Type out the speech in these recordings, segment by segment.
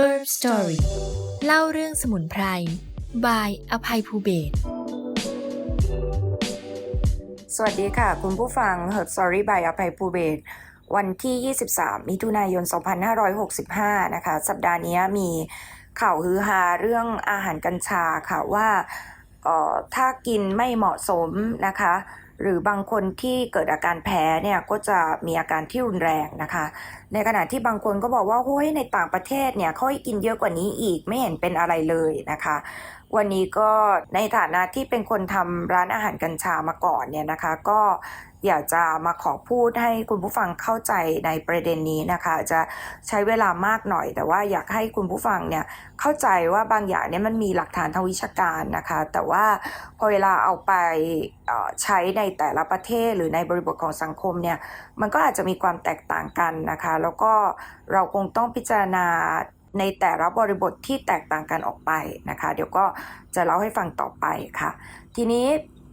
Herb Story เล่าเรื่องสมุนไพรบายอภัยภูเบศสวัสดีค่ะ คุณผู้ฟัง Herb Story by อภัยภูเบศวันที่ 23 มิถุนายน 2565 นะคะ สัปดาห์นี้มีข่าวฮือฮาเรื่องอาหารกัญชาค่ะว่าออถ้ากินไม่เหมาะสมนะคะ หรือบางคนที่เกิดอาการแพ้เนี่ยก็จะมีอาการที่รุนแรงนะคะ ในขณะที่บางคนก็บอกว่าโอ้ยในต่างประเทศเนี่ยเขากินเยอะกว่านี้อีกไม่เห็นเป็นอะไรเลยนะคะ วันนี้ก็ในฐานะที่เป็นคนทำร้านอาหารกัญชามาก่อนเนี่ยนะคะ ก็ อยากจะมาขอพูดให้คุณผู้ฟังเข้าใจในประเด็นนี้นะคะ จะใช้เวลามากหน่อย แต่ว่าอยากให้คุณผู้ฟังเนี่ยเข้าใจว่าบางอย่างเนี่ยมันมีหลักฐานทางวิชาการนะคะ แต่ว่าพอเวลาเอาไปใช้ในแต่ละประเทศหรือในบริบทของสังคมเนี่ยมันก็อาจจะมีความแตกต่างกันนะคะ แล้วก็เราคงต้องพิจารณาในแต่ละบริบทที่แตกต่างกันออกไปนะคะ เดี๋ยวก็จะเล่าให้ฟังต่อไปค่ะ ทีนี้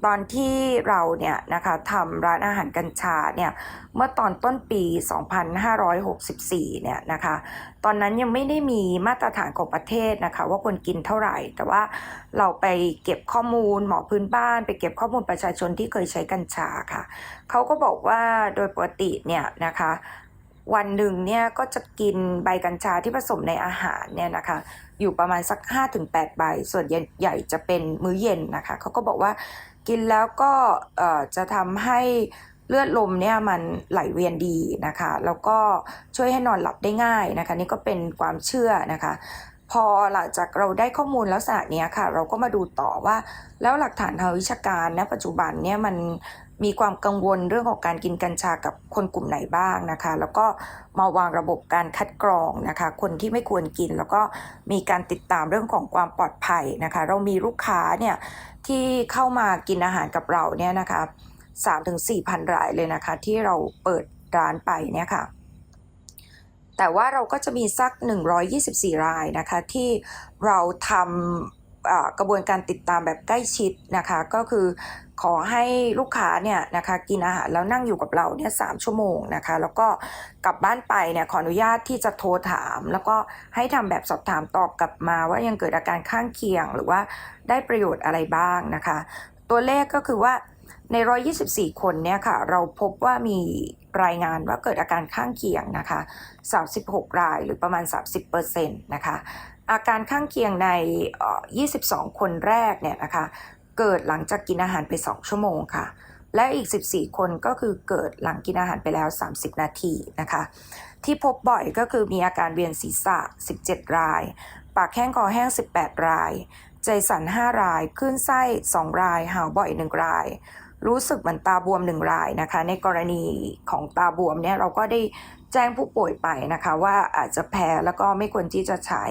ตอนที่เราเนี่ยนะคะทำร้านอาหารกัญชาเนี่ยเมื่อตอนต้นปี 2564 เนี่ยนะคะตอนนั้นยังไม่ได้มีมาตรฐานของประเทศนะคะว่าควรกินเท่าไหร่ แต่ว่าเราไปเก็บข้อมูลหมอพื้นบ้าน ไปเก็บข้อมูลประชาชนที่เคยใช้กัญชาค่ะเขาก็บอกว่าโดยปกติเนี่ยนะคะวันหนึ่งเนี่ยก็จะกินใบกัญชาที่ผสมในอาหารเนี่ยนะคะอยู่ประมาณสัก 5-8 ใบ ส่วนใหญ่จะเป็นมื้อเย็นนะคะเขาก็บอกว่า กินแล้วก็จะทำให้เลือดลมเนี่ยมันไหลเวียนดีนะคะ แล้วก็ช่วยให้นอนหลับได้ง่ายนะคะ นี่ก็เป็นความเชื่อนะคะ พอหลังจากเราได้ข้อมูลลักษณะเนี้ยค่ะ เราก็มาดูต่อว่า แล้วหลักฐานทางวิชาการณปัจจุบันเนี่ยมัน มีความกังวลเรื่องของการกินกัญชากับคนกลุ่มไหนบ้างนะคะ แล้วก็มาวางระบบการคัดกรองนะคะ คนที่ไม่ควรกิน แล้วก็มีการติดตามเรื่องของความปลอดภัยนะคะ เรามีลูกค้าเนี่ยที่เข้ามากินอาหารกับเราเนี่ยนะคะสามถึงสี่พันรายเลยนะคะ ที่เราเปิดร้านไปเนี่ยค่ะแต่ว่าเราก็จะมีสัก 124 รายนะคะ ที่เราทำ กระบวนการติดตามแบบใกล้ชิดนะคะ ก็คือขอให้ลูกค้าเนี่ยนะคะกินอาหารแล้วนั่งอยู่กับเราเนี่ยสามชั่วโมงนะคะ แล้วก็กลับบ้านไปเนี่ยขออนุญาตที่จะโทรถาม แล้วก็ให้ทำแบบสอบถามตอบกลับมาว่ายังเกิดอาการข้างเคียง หรือว่าได้ประโยชน์อะไรบ้างนะคะ ตัวเลขก็คือว่าใน 124 คนเนี่ยค่ะ เราพบว่ามีรายงานว่าเกิดอาการข้างเคียงนะคะ 36 รายหรือประมาณ 30%นะคะ อาการข้างเคียงใน 22 คนแรกเนี่ยนะคะเกิดหลังจากกินอาหารไป 2 ชั่วโมงค่ะ และอีก 14 คนก็คือเกิดหลังกินอาหารไปแล้ว 30 นาทีนะคะ ที่พบบ่อยก็คือมีอาการเวียนศีรษะ 17 ราย ปากแห้งคอแห้ง 18 ราย ใจสั่น 5 รายคลื่นไส้ 2 ราย หาวบ่อย 1 ราย รู้สึกเหมือนตาบวม 1 รายนะคะ ในกรณีของตาบวมเนี่ยเราก็ได้ แจ้งผู้ป่วยไปนะคะ ว่าอาจจะแพ้แล้วก็ไม่ควรที่จะใช้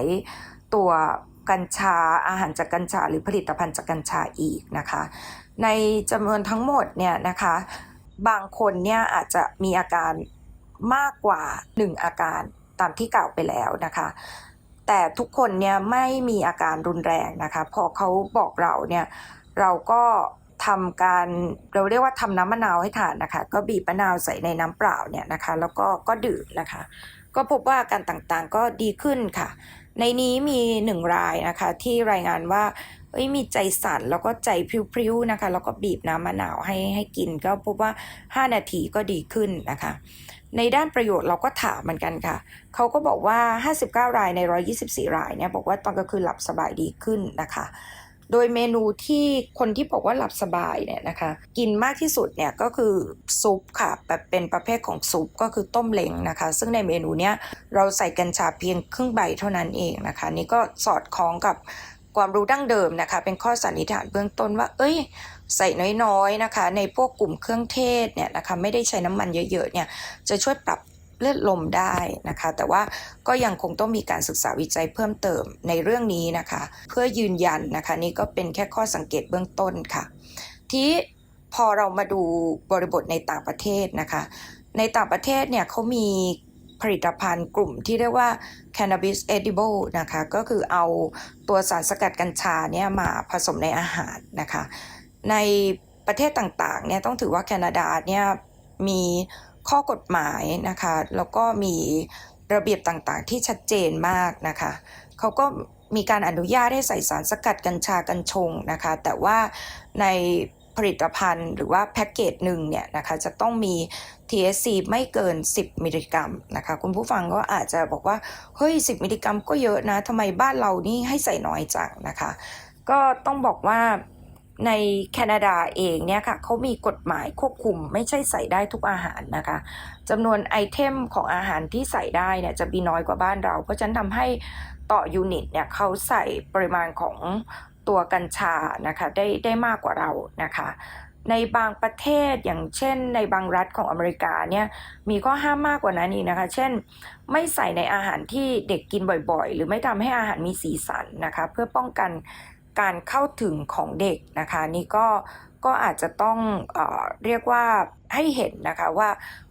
ตัวกัญชาอาหารจากกัญชา หรือผลิตภัณฑ์จากกัญชาอีกนะคะ ในจำนวนทั้งหมดเนี่ยนะคะ บางคนเนี่ยอาจจะมีอาการมากกว่า 1 อาการตามที่กล่าวไปแล้วนะคะ แต่ทุกคนเนี่ยไม่มีอาการรุนแรงนะคะ พอเขาบอกเราเนี่ยเราก็ ทำการเราเรียกว่าทำน้ำมะนาวให้ทานนะคะ ก็บีบมะนาวใส่ในน้ำเปล่าเนี่ยนะคะ แล้วก็ก็ดื่มนะคะ ก็พบว่าอาการต่างๆก็ดีขึ้นค่ะ ในนี้มีหนึ่งรายนะคะ ที่รายงานว่าเอ้ยมีใจสั่นแล้วก็ใจพริ้วๆนะคะ แล้วก็บีบน้ำมะนาวให้ให้กิน ก็พบว่า 5 นาทีก็ดีขึ้นนะคะ ในด้านประโยชน์เราก็ถามเหมือนกันค่ะ เขาก็บอกว่า 59 รายใน 124 รายเนี่ยบอกว่าตอนกลางคืนหลับสบายดีขึ้นนะคะ โดยเมนูที่คนที่บอกว่าหลับสบายเนี่ยนะคะ กินมากที่สุดเนี่ยก็คือซุปค่ะแบบเป็นประเภทของซุปก็คือต้มเล้งนะคะ ซึ่งในเมนูเนี้ยเราใส่กัญชาเพียงครึ่งใบเท่านั้นเองนะคะ นี่ก็สอดคล้องกับความรู้ดั้งเดิมนะคะ เป็นข้อสันนิษฐานเบื้องต้นว่า เอ้ย ใส่น้อยๆนะคะ ในพวกกลุ่มเครื่องเทศเนี่ยนะคะ ไม่ได้ใช้น้ำมันเยอะๆเนี่ยจะช่วยปรับ เลือดลมได้นะคะ แต่ว่าก็ยังคงต้องมีการศึกษาวิจัยเพิ่มเติมในเรื่องนี้นะคะ เพื่อยืนยันนะคะนี่ก็เป็นแค่ข้อสังเกตเบื้องต้นค่ะที่พอเรามาดูบริบทในต่างประเทศนะคะ ในต่างประเทศเนี่ยเขามีผลิตภัณฑ์กลุ่มที่เรียกว่า cannabis edible นะคะ ก็คือเอาตัวสารสกัดกัญชาเนี่ยมาผสมในอาหารนะคะ ในประเทศต่างๆเนี่ยต้องถือว่าแคนาดาเนี่ยมี ข้อกฎหมายนะคะ แล้วก็มีระเบียบต่างๆ ที่ชัดเจนมากนะคะเขาก็มีการอนุญาตให้ใส่สารสกัดกัญชากัญชงนะคะ แต่ว่าในผลิตภัณฑ์หรือว่าแพ็กเกจหนึ่งเนี่ยนะคะจะต้องมี THC ไม่เกิน 10 มิลลิกรัมนะคะคุณผู้ฟังก็อาจจะบอกว่า เฮ้ย 10 มิลลิกรัมก็เยอะนะทำไมบ้านเรานี่ให้ใส่น้อยจังนะคะ ก็ต้องบอกว่า ในแคนาดาเองเนี่ยค่ะเขามีกฎหมายควบคุมไม่ใช่ใส่ได้ทุกอาหารนะคะจำนวนไอเทมของอาหารที่ใส่ได้เนี่ยจะมีน้อยกว่าบ้านเรา เพราะฉะนั้นทำให้ต่อยูนิตเนี่ยเขาใส่ปริมาณของตัวกัญชานะคะได้ได้มากกว่าเรานะคะในบางประเทศอย่างเช่น ในบางรัฐของอเมริกาเนี่ยมีข้อห้ามมากกว่านั้นอีกนะคะ เช่น ไม่ใส่ในอาหารที่เด็กกินบ่อยๆ หรือไม่ทำให้อาหารมีสีสันนะคะ เพื่อป้องกัน การเข้าถึงของเด็กนะคะ นี่ก็ก็อาจจะต้องเออเรียกว่าให้เห็นนะคะว่า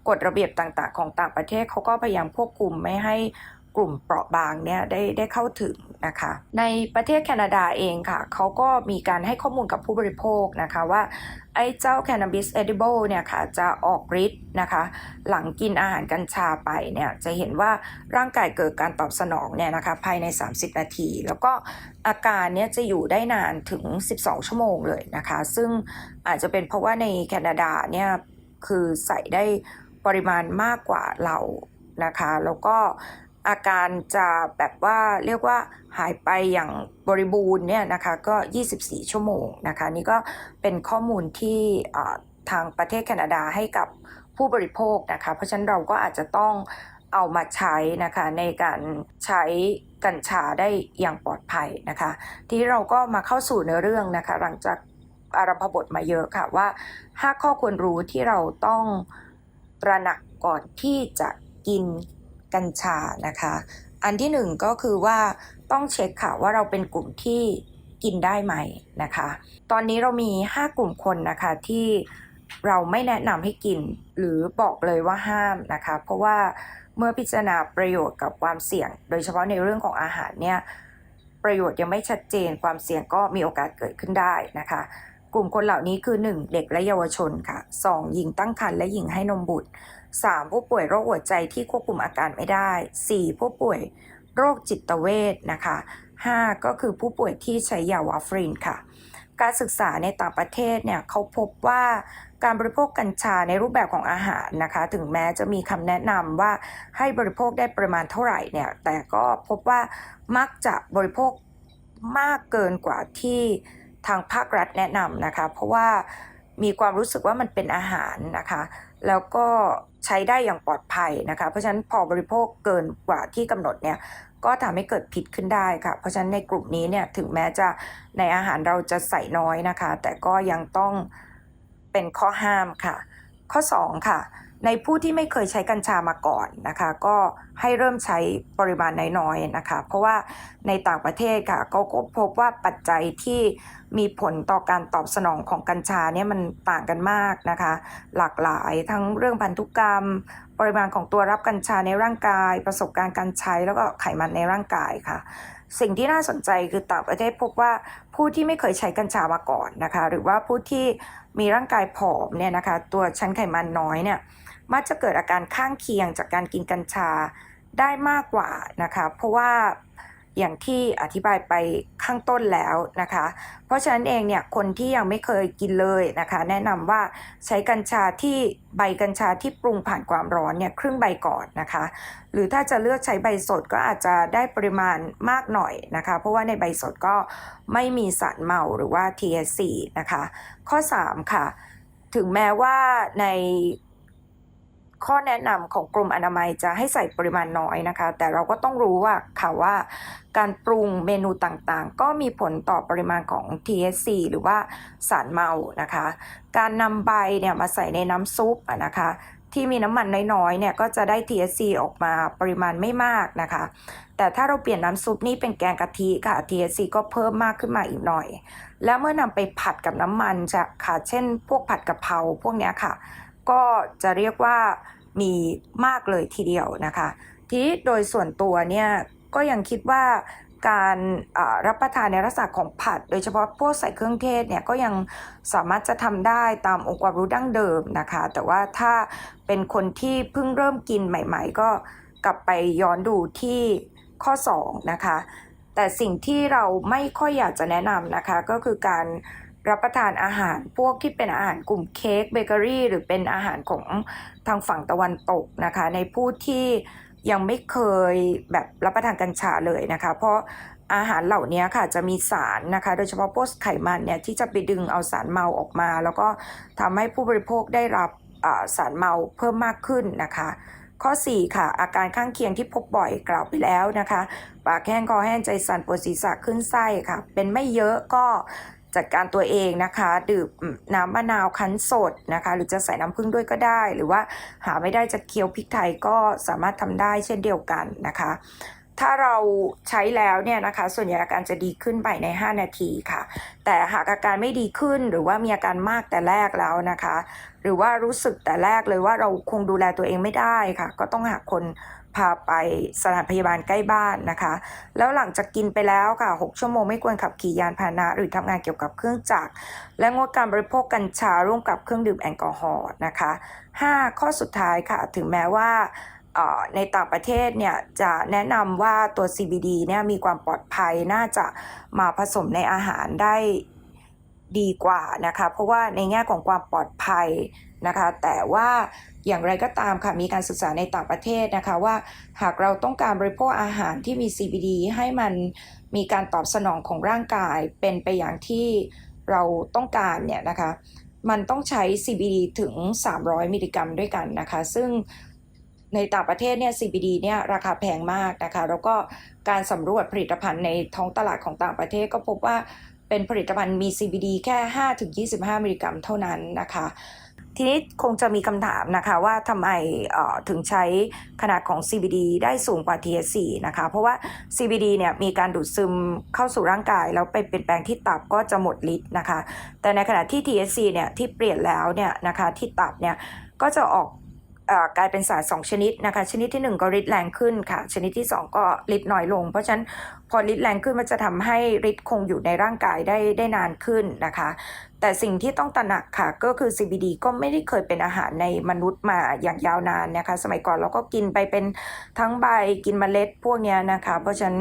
กฎระเบียบต่างๆ ของต่างประเทศเขาก็พยายามควบคุมไม่ให้ กลุ่มเปราะบางเนี่ยได้ได้เข้าถึงนะคะ ในประเทศแคนาดาเองค่ะเขาก็มีการให้ข้อมูลกับผู้บริโภคนะคะว่า ไอ้เจ้า cannabis edible เนี่ยค่ะจะออกฤทธิ์นะคะ หลังกินอาหารกัญชาไปเนี่ยจะเห็นว่าร่างกายเกิดการตอบสนองเนี่ยนะคะภายใน 30 นาที แล้วก็อาการเนี่ยจะอยู่ได้นานถึง 12 ชั่วโมงเลยนะคะ ซึ่งอาจจะเป็นเพราะว่าในแคนาดาเนี่ยคือใส่ได้ปริมาณมากกว่าเรานะคะ แล้วก็ อาการจะแบบว่าเรียกว่าหายไปอย่างบริบูรณ์เนี่ยนะคะก็ 24 ชั่วโมงนะคะนี่ก็เป็นข้อมูลที่ทางประเทศแคนาดาให้กับผู้บริโภคนะคะ เพราะฉะนั้นเราก็อาจจะต้องเอามาใช้นะคะในการใช้กัญชาได้อย่างปลอดภัยนะคะ ที่เราก็มาเข้าสู่เนื้อเรื่องนะคะ หลังจากอารัมพบทมาเยอะค่ะว่า 5 ข้อควรรู้ที่เราต้องตระหนักก่อนที่จะกิน กัญชานะคะ อันที่หนึ่งก็คือว่าต้องเช็คค่ะว่าเราเป็นกลุ่มที่กินได้ไหมนะคะ ตอนนี้เรามี 5 กลุ่มคนนะคะที่เราไม่แนะนำให้กินหรือบอกเลยว่าห้ามนะคะ เพราะว่าเมื่อพิจารณาประโยชน์กับความเสี่ยง โดยเฉพาะในเรื่องของอาหารเนี่ยประโยชน์ยังไม่ชัดเจนความเสี่ยงก็มีโอกาสเกิดขึ้นได้นะคะ กลุ่มคนเหล่านี้คือ 1. เด็กและเยาวชนค่ะ 2. หญิงตั้งครรภ์และหญิงให้นมบุตร 3. ผู้ป่วยโรคหัวใจที่ควบคุมอาการไม่ได้ 4. ผู้ป่วยโรคจิตเวชนะคะ 5. ก็คือผู้ป่วยที่ใช้ยาวาฟรินค่ะ การศึกษาในต่างประเทศเนี่ยเขาพบว่าการบริโภคกัญชาในรูปแบบของอาหารนะคะ ถึงแม้จะมีคำแนะนำว่าให้บริโภคได้ปริมาณเท่าไหร่เนี่ย แต่ก็พบว่ามักจะบริโภคมากเกินกว่าที่ ทางภาครัฐแนะนำนะคะ เพราะว่ามีความรู้สึกว่ามันเป็นอาหารนะคะ แล้วก็ใช้ได้อย่างปลอดภัยนะคะ เพราะฉะนั้นพอบริโภคเกินกว่าที่กำหนดเนี่ยก็ทำให้เกิดผิดขึ้นได้ค่ะ เพราะฉะนั้นในกลุ่มนี้เนี่ยถึงแม้จะในอาหารเราจะใส่น้อยนะคะ แต่ก็ยังต้องเป็นข้อห้ามค่ะ ข้อ 2 ค่ะ ในผู้ที่ไม่เคยใช้กัญชามาก่อนนะคะ ก็ให้เริ่มใช้ปริมาณน้อยๆนะคะ เพราะว่าในต่างประเทศค่ะก็พบว่าปัจจัยที่มีผลต่อการตอบสนองของกัญชาเนี่ยมันต่างกันมากนะคะ หลากหลายทั้งเรื่องพันธุกรรม ปริมาณของตัวรับกัญชาในร่างกาย ประสบการณ์การใช้แล้วก็ไขมันในร่างกายค่ะ สิ่งที่น่าสนใจคือต่างประเทศพบว่าผู้ที่ไม่เคยใช้กัญชามาก่อนนะคะ หรือว่าผู้ที่มีร่างกายผอมเนี่ยนะคะ ตัวชั้นไขมันน้อยเนี่ย มักจะเกิดอาการข้างเคียงจากการกินกัญชาได้มากกว่านะคะ เพราะว่าอย่างที่อธิบายไปข้างต้นแล้วนะคะ เพราะฉะนั้นเองเนี่ยคนที่ยังไม่เคยกินเลยนะคะ แนะนำว่าใช้กัญชาที่ใบกัญชาที่ปรุงผ่านความร้อนเนี่ยครึ่งใบก่อนนะคะ หรือถ้าจะเลือกใช้ใบสดก็อาจจะได้ปริมาณมากหน่อยนะคะ เพราะว่าในใบสดก็ไม่มีสารเมาหรือว่า THC นะคะ ข้อ 3 ค่ะ ถึงแม้ว่าใน ข้อแนะนำของกรมอนามัยจะให้ใส่ปริมาณน้อยนะคะ แต่เราก็ต้องรู้ว่าค่ะว่าการปรุงเมนูต่างๆ ก็มีผลต่อปริมาณของ THC หรือว่าสารเมานะคะ การนำใบเนี่ยมาใส่ในน้ำซุปนะคะที่มีน้ำมันน้อยๆ เนี่ยก็จะได้ THC ออกมาปริมาณไม่มากนะคะ แต่ถ้าเราเปลี่ยนน้ำซุปนี่เป็นแกงกะทิค่ะ THC ก็เพิ่มมากขึ้นมาอีกหน่อย แล้วเมื่อนำไปผัดกับน้ำมันจะค่ะ เช่น พวกผัดกะเพราพวกเนี้ยค่ะ ก็จะเรียกว่ามีมากเลยทีเดียวนะคะทีนี้โดยส่วนตัวเนี่ยก็ยังคิดว่าการรับประทานในลักษณะของผัด โดยเฉพาะพวกใส่เครื่องเทศเนี่ยก็ยังสามารถจะทำได้ตามองค์ความรู้ดั้งเดิมนะคะ แต่ว่าถ้าเป็นคนที่เพิ่งเริ่มกินใหม่ ๆ ก็กลับไปย้อนดูที่ข้อ 2 นะคะ แต่สิ่งที่เราไม่ค่อยอยากจะแนะนำนะคะ ก็คือการ รับประทานอาหารพวกที่เป็นอาหารกลุ่มเค้กเบเกอรี่หรือเป็นอาหารของทางฝั่งตะวันตกนะคะ ในผู้ที่ยังไม่เคยแบบรับประทานกัญชาเลยนะคะ เพราะอาหารเหล่านี้ค่ะจะมีสารนะคะ โดยเฉพาะพวกไขมันเนี่ยที่จะไปดึงเอาสารเมาออกมา แล้วก็ทำให้ผู้บริโภคได้รับสารเมาเพิ่มมากขึ้นนะคะ ข้อ 4 ค่ะ อาการข้างเคียงที่พบบ่อยกล่าวไปแล้วนะคะ ปากแห้งคอแห้งใจสั่นปวดศีรษะขึ้นไส้ค่ะ เป็นไม่เยอะก็ จัดการตัวเองนะคะดื่มน้ำมะนาวคั้นสดนะคะ หรือจะใส่น้ำผึ้งด้วยก็ได้ หรือว่าหาไม่ได้จะเคี้ยวพริกไทยก็สามารถทำได้เช่นเดียวกันนะคะ ถ้าเราใช้แล้วเนี่ยนะคะ ส่วนใหญ่อาการจะดีขึ้นไปใน 5 นาทีค่ะ แต่หากอาการไม่ดีขึ้นหรือว่ามีอาการมากแต่แรกแล้วนะคะ หรือว่ารู้สึกแต่แรกเลยว่าเราคงดูแลตัวเองไม่ได้ค่ะ ก็ต้องหาคนพาไปสถานพยาบาลใกล้บ้านนะคะ แล้วหลังจากกินไปแล้วค่ะ 6 ชั่วโมงไม่ควรขับขี่ยานพาหนะหรือทำงานเกี่ยวกับเครื่องจักร และงดการบริโภคกัญชาร่วมกับเครื่องดื่มแอลกอฮอล์นะคะ 5 ข้อสุดท้ายค่ะ ถึงแม้ว่าในต่างประเทศเนี่ยจะแนะนำว่าตัว CBD เนี่ยมีความปลอดภัยน่าจะมาผสมในอาหารได้ ดีกว่านะคะ เพราะว่าในแง่ของความปลอดภัยนะคะ แต่ว่าอย่างไรก็ตามค่ะมีการศึกษาในต่างประเทศนะคะว่าหากเราต้องการบริโภคอาหารที่มี CBD ให้มันมีการตอบสนองของร่างกายเป็นไปอย่างที่เราต้องการเนี่ยนะคะ มันต้องใช้ CBD ถึง 300 มิลลิกรัมด้วยกันนะคะ ซึ่งในต่างประเทศเนี่ย CBD เนี่ยราคาแพงมากนะคะ แล้วก็การสำรวจผลิตภัณฑ์ในท้องตลาดของต่างประเทศก็พบว่า เป็นผลิตภัณฑ์มี CBD แค่ 5-25 มิลลิกรัมเท่านั้นนะคะ ทีนี้คงจะมีคำถามนะคะว่าทำไมถึงใช้ขนาดของ CBD ได้สูงกว่า THC นะคะ เพราะว่า CBD เนี่ยมีการดูดซึมเข้าสู่ร่างกาย แล้วไปเปลี่ยนแปลงที่ตับก็จะหมดฤทธิ์นะคะ แต่ในขณะที่ THC เนี่ยที่เปลี่ยนแล้วเนี่ยนะคะที่ตับเนี่ยก็จะออก กลายเป็นสารสองชนิดนะคะ ชนิดที่หนึ่งก็ฤทธิ์แรงขึ้นค่ะ ชนิดที่สองก็ฤทธิ์น้อยลง เพราะฉะนั้นพอฤทธิ์แรงขึ้นมันจะทำให้ฤทธิ์คงอยู่ในร่างกายได้ได้นานขึ้นนะคะ แต่สิ่งที่ต้องตระหนักค่ะก็คือ CBD ก็ไม่ได้เคยเป็นอาหารในมนุษย์มาอย่างยาวนานนะคะ สมัยก่อนเราก็กินไปเป็นทั้งใบกินเมล็ดพวกนี้นะคะ เพราะฉะนั้น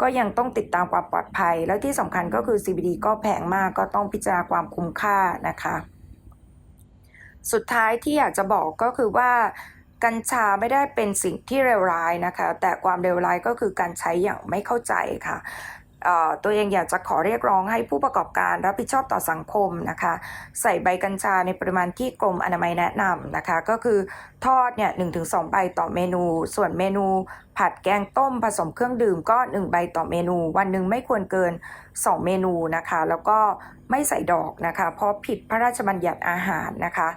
ก็ยังต้องติดตามความปลอดภัย แล้วที่สำคัญก็คือ CBD ก็แพงมากก็ต้องพิจารณาความคุ้มค่านะคะ สุดท้ายที่อยากจะบอกก็คือว่ากัญชาไม่ได้เป็นสิ่งที่เลวร้ายนะคะ แต่ความเลวร้ายก็คือการใช้อย่างไม่เข้าใจค่ะตัวเองอยากจะขอเรียกร้องให้ผู้ประกอบการรับผิดชอบต่อสังคมนะคะ ใส่ใบกัญชาในปริมาณที่กรมอนามัยแนะนำนะคะ ก็คือทอดเนี่ยหนึ่งถึงสองใบต่อเมนู ส่วนเมนูผัดแกงต้มผสมเครื่องดื่มก็ 1 ใบต่อเมนู วันหนึ่งไม่ควรเกิน 2 เมนูนะคะ แล้วก็ไม่ใส่ดอกนะคะ เพราะผิดพระราชบัญญัติอาหารนะคะ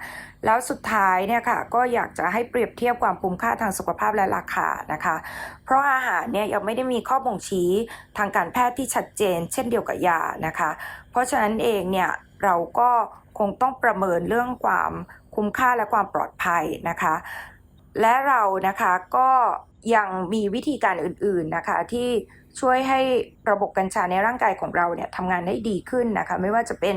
แล้วสุดท้ายเนี่ยค่ะก็อยากจะให้เปรียบเทียบความคุ้มค่าทางสุขภาพและราคานะคะ เพราะอาหารเนี่ยยังไม่ได้มีข้อบ่งชี้ทางการแพทย์ที่ชัดเจน เช่นเดียวกับยานะคะ เพราะฉะนั้นเองเนี่ยเราก็คงต้องประเมินเรื่องความคุ้มค่าและความปลอดภัยนะคะ และเรานะคะก็ ยังมีวิธีการอื่นๆนะคะที่ช่วยให้ระบบกัญชาในร่างกายของเราเนี่ยทำงานได้ดีขึ้นนะคะ ไม่ว่าจะเป็น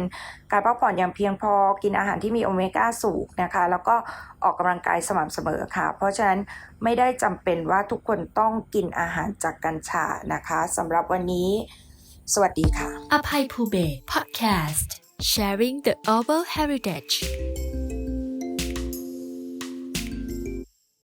การพักผ่อนอย่างเพียงพอกินอาหารที่มีโอเมก้าสูงนะคะ แล้วก็ออกกำลังกายสม่ำเสมอค่ะ เพราะฉะนั้นไม่ได้จำเป็นว่าทุกคนต้องกินอาหารจากกัญชานะคะสำหรับวันนี้ สวัสดีค่ะอภัยภูเบศ Podcast Sharing the Oval Heritage